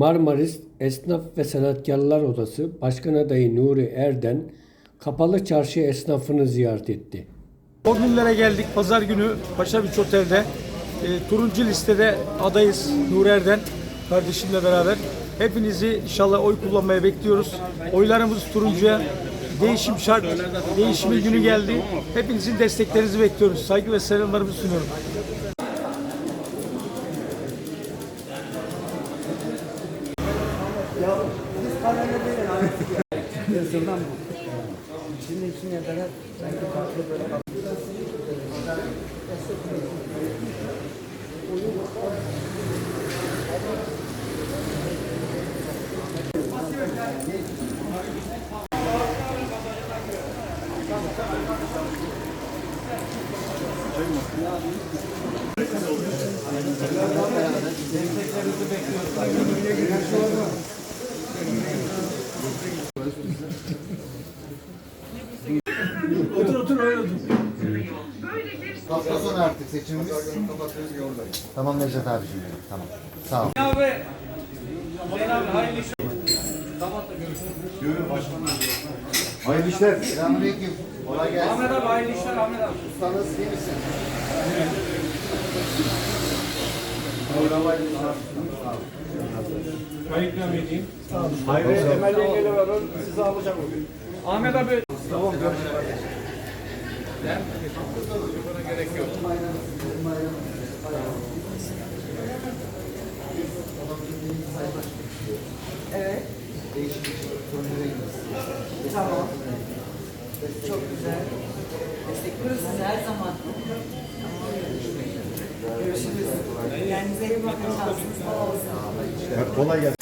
Marmaris Esnaf ve Sanatkarlar Odası Başkan Adayı Nuri Erden Kapalı Çarşı esnafını ziyaret etti. O günlere geldik. Pazar günü Paşa Beach Otel'de e, turuncu listede adayız Nur Erden kardeşimle beraber. Hepinizi inşallah oy kullanmaya bekliyoruz. Oylarımız turuncuya. Değişim şart. Değişimin günü geldi. Hepinizin desteklerinizi bekliyoruz. Saygı ve selamlarımı sunuyorum. Ya biz parayla değil abi. Yazıldan bu. Şimdi içine kadar sanki farklı böyle Desteklerinizi bekliyoruz. Otur otur öyle otur. Hafta sonu artık seçimimiz. Tamam Necdet abiciğim. Tamam. Sağ ol. Hayırlı işler. Selamünaleyküm. Kolay gelsin. Ahmet abi hayırlı işler Ahmet abi. Ustanız iyi misin? Ahmet abi Çok güzel. Destekliyoruz sizi her zaman. Görüşürüz. Kendinize iyi bakın. Şansınız bol olsun. Kolay gelsin.